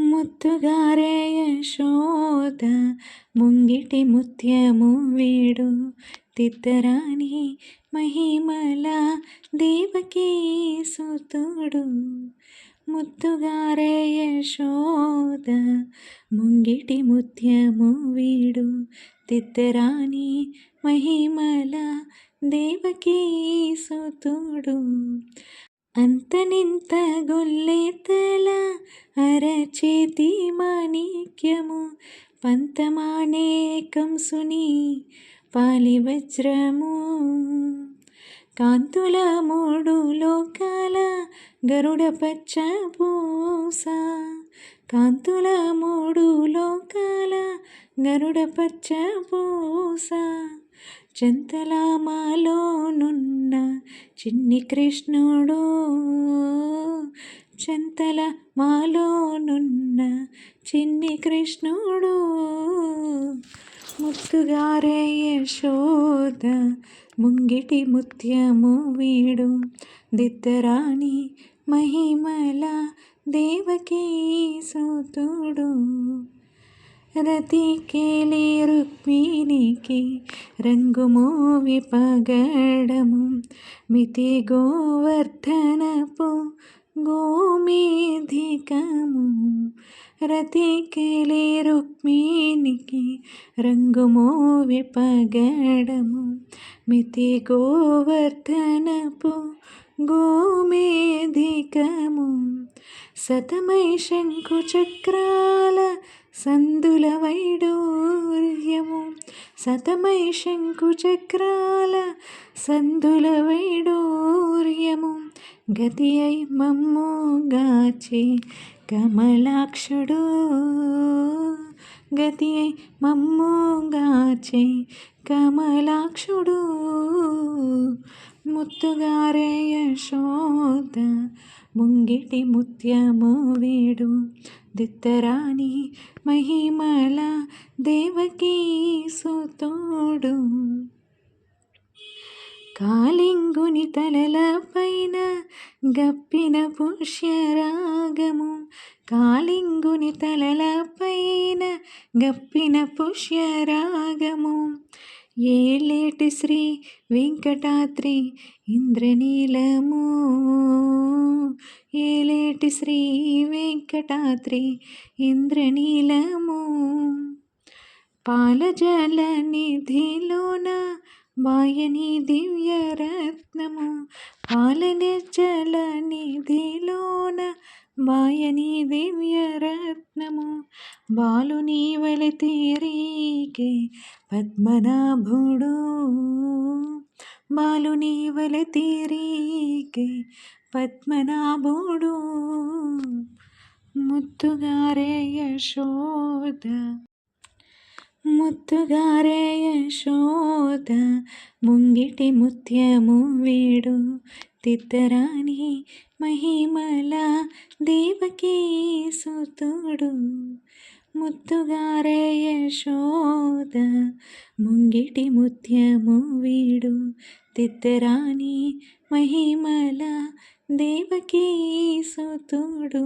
ముత్తుగారే యశోద ముంగిటి ముత్యము వీడు. తిత్తరాని మహిమల దేవకీ సుతుడు. ముత్తుగారే యశోద ముంగిటి ముత్యము వీడు. తిత్తరాని మహిమల దేవకీ సుతుడు. అంతనింత గొల్లేతల అరచేతి మాణిక్యము. పంతమానే కంసుని పాలివజ్రము కాంతుల మూడు లోకాల గరుడ పచ్చ పూస కాంతుల మూడు లోకాల గరుడ పచ్చ పూస చెంతలామాలోనున్న చిన్ని కృష్ణుడు. చెంతల మాలోనున్న చిన్ని కృష్ణుడు. ముత్తుగారే యశోద ముంగిటి ముత్యము వీడు. దిద్దరాణి మహిమల దేవకీ సూతుడు. రతికేలి రుక్మిణికి రంగుమోవి పగడము మితి గోవర్ధనపు గోమేధికము రతికేలి రుక్మిణికి రంగుమోవి పగడము మితి గోవర్ధనపు గోమేధికము సతమై శంకు చక్రాల సందుల వైడూర్యము సతమై శంకు చక్రాల సందుల వైడూర్యము గతి అయి మమ్ము గాచి కమలాక్షుడు. గతి అయి కమలాక్షుడు. ముత్తుగారే యశోద ముంగిటి ముత్యము వీడు. దిత్తరాణి మహిమల దేవకీ సుతోడు. కాలింగుని తలల పైన గప్పిన పుష్యరాగము. కాలింగుని తలల పైన గప్పిన పుష్యరాగము. ఏలేటి శ్రీ వెంకటాద్రి ఇంద్రనీలము. ఏలేటి శ్రీ వెంకటాద్రి ఇంద్రనీలము. పాలజల నిధిలోన వాయని దివ్యరత్నము పాలనిర్జల నిధిలోన వాయని దివ్యరత్నము బాలుని వలి తీరికే పద్మనాభుడు. బాలుని వలి తీరికే పద్మనాభుడు. ముత్తుగారే యశోద ముత్తుగారే యశోద ముంగిటి ముత్యము వీడు. తిత్తరాని మహిమల దేవకీ సుతుడు. ముత్తుగారే యశోద ముంగిటి ముత్యము వీడు. తిత్తరాని మహిమల దేవకీ సుతుడు.